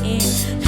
ส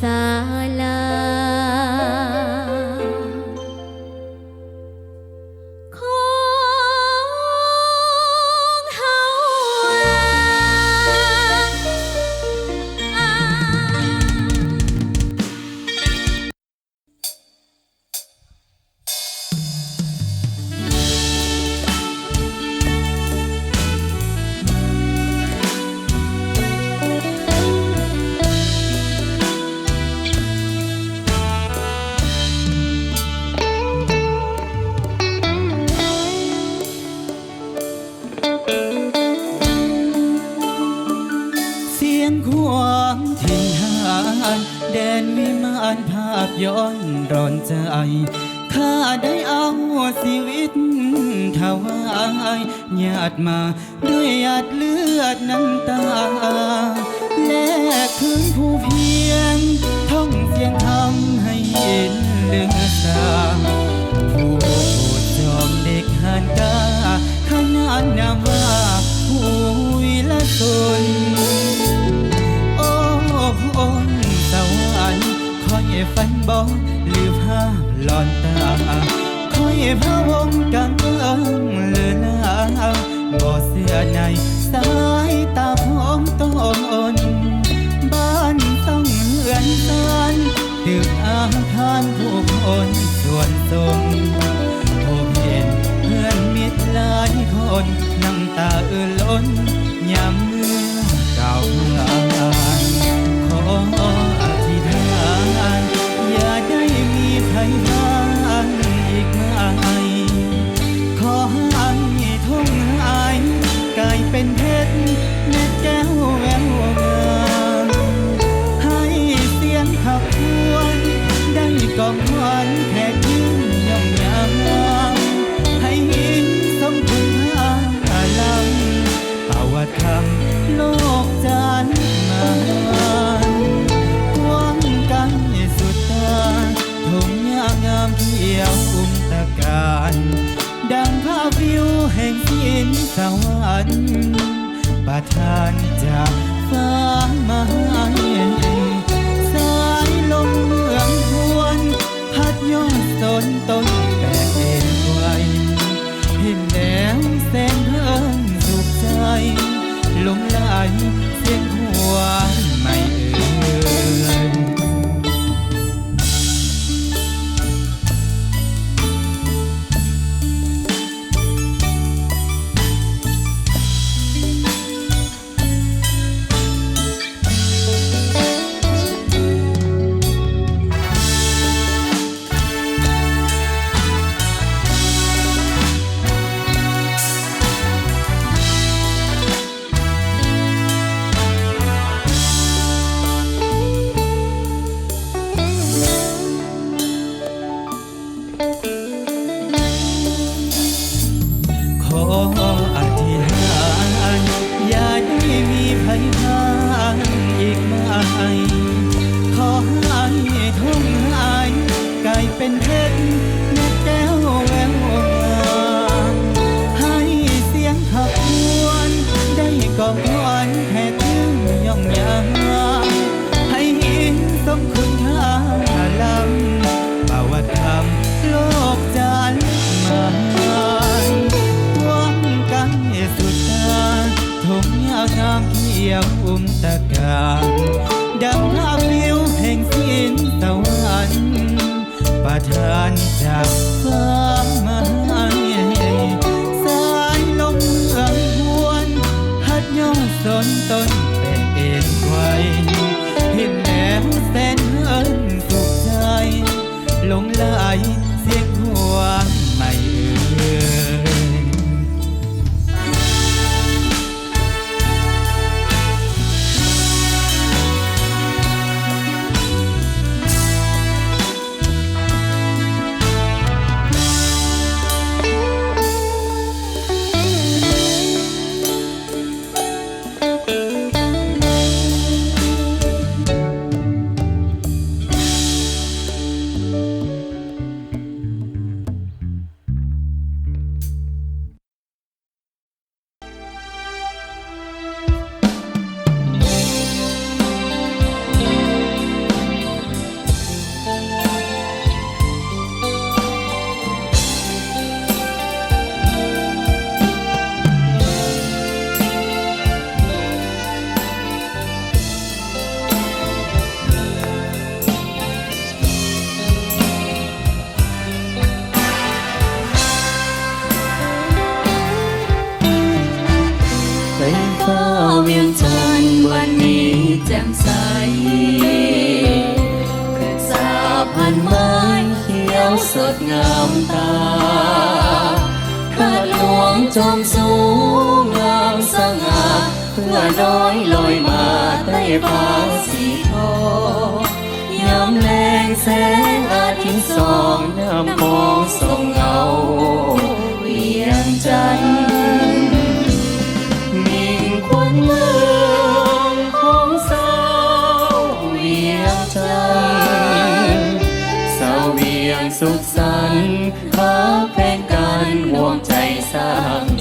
สา นความถิ่นหานแดนวิมานภาพย้อนร้อนใจข้าได้เอาชีวิตถวายญาติมาด้วยหยาดเลือดน้ำตา และคืนผู้เพียง ท่องเสียงทำให้เห็นเลือดตาผู้โปรดจอมเด็กหันตาขนานนามว่าผู้วิละสน ฝันบอกหรือภาพหลอนตาคอยพะวงกังเงเลือลาบ่เสื้อในสายตาของต้นบ้านต้องเหือนซานตึกอาคารผู้คนส่วนทรงพบเห็นเพื่อนมิตรหลายคนน้ำตาเอื้อล้น เป็นเพชรเม็ดแก้วแววงให้เสียงขับพวน ได้กองควันแผ่ถึงย่องยามให้หินสมคุณค่าลำประวัติคำโลกจานมานหวังกันสุดตาทุ่งหญ้างามเขียวอุ้มตะการ ฟ้าสีทองยามแรงแสงอาทิตย์ส่องน้ำมองส่งเงาเวียงจันทร์มิ่งควันเมืองของสาวเวียงจันทร์สาวเวียงสุขสันต์หาเพลงการห่วงใจสร้าง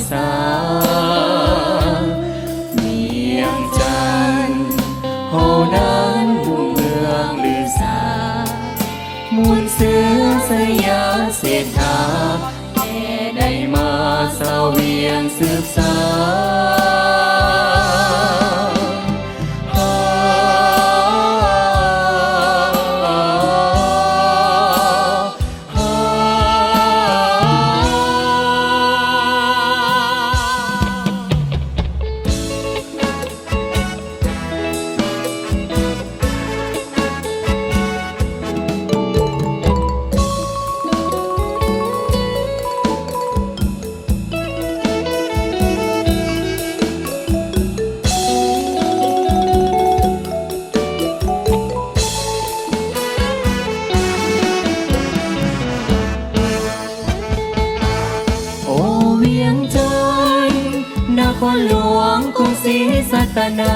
หลวงกรุงศรีสัตนา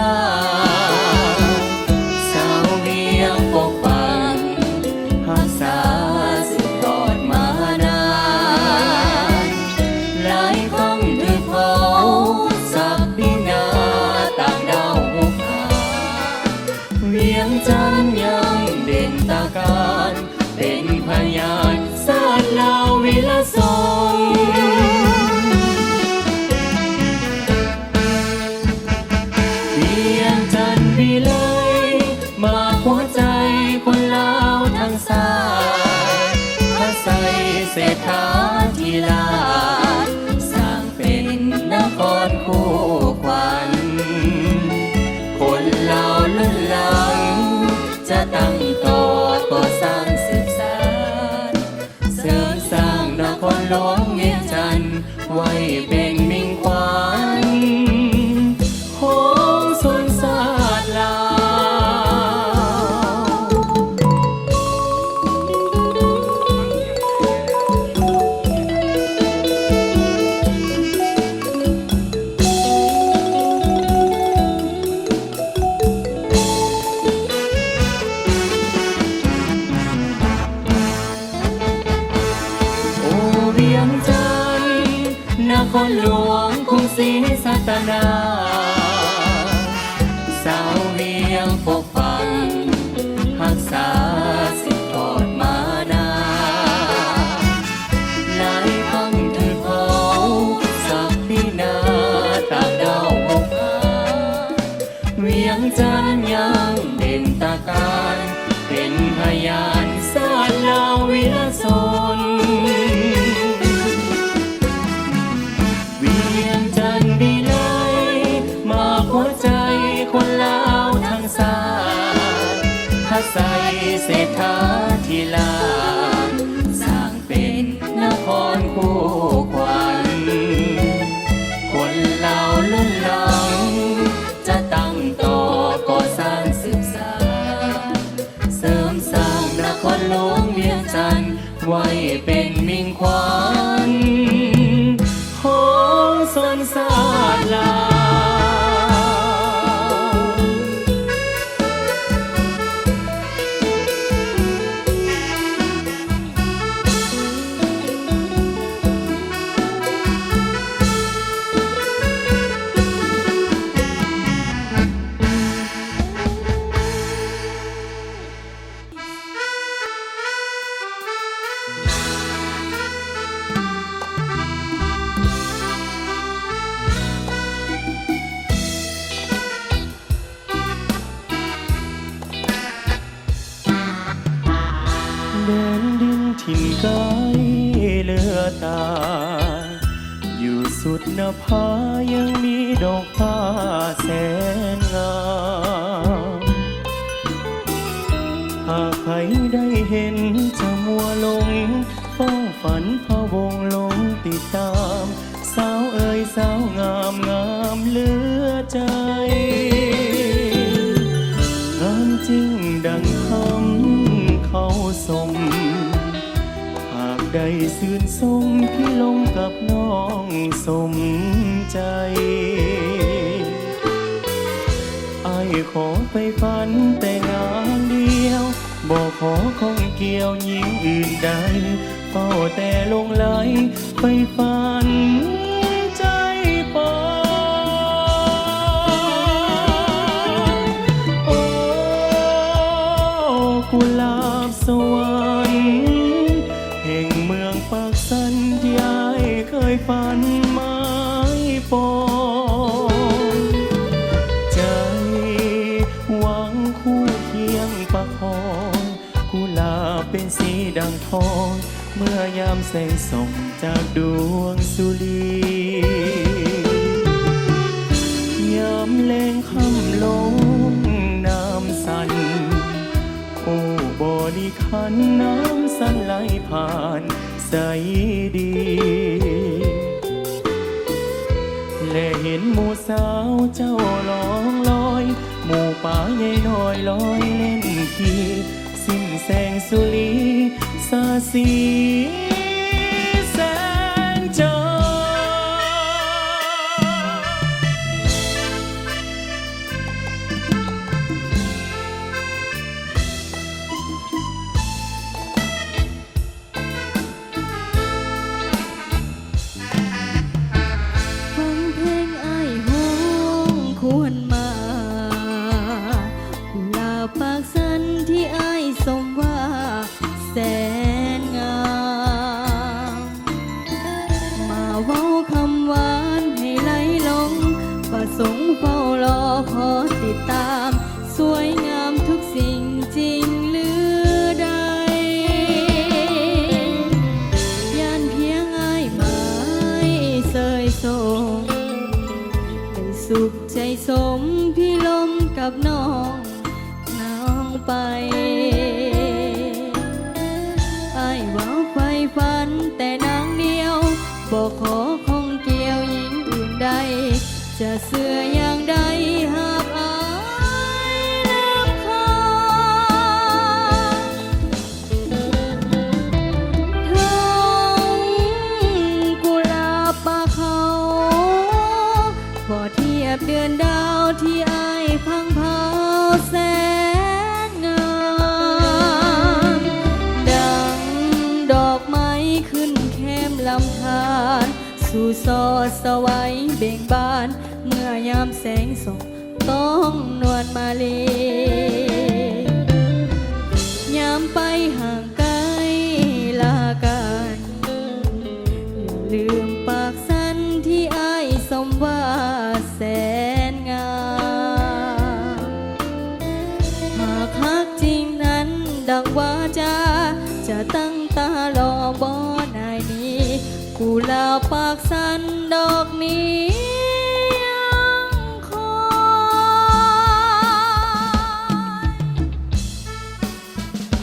คนหลวงคงศรีสัตนา กับน้องสมใจไอ้ขอไปฝันแต่งานเดียว บอกขอคงเกี่ยวยิ่งอื่นใดเฝ้าแต่ลงไหลไปฝัน เมื่อยามแสงส่องจากดวงสุรียามแรงคำลงน้ำสัน โอ้บริคันน้ำสันไหลผ่านใสดี และเห็นหมู่สาวเจ้าลองลอย หมู่ป่าใหญ่น้อยลอยเล่นขี่สิ้นแสงสุรี สา สุขใจสมพี่ลมกับน้องน้องไปอายหว่าไฟฟันแต่นางเดียวบอกขอคงเกี่ยวหญิงอื่นใด จะเสื่ออย่างใด ข้มลำธารสู่ซอสวัยเบ่งบาน เมื่อยามแสงส่องต้องนวลมาเลยามไปห่าง อบปากสันดอกนี้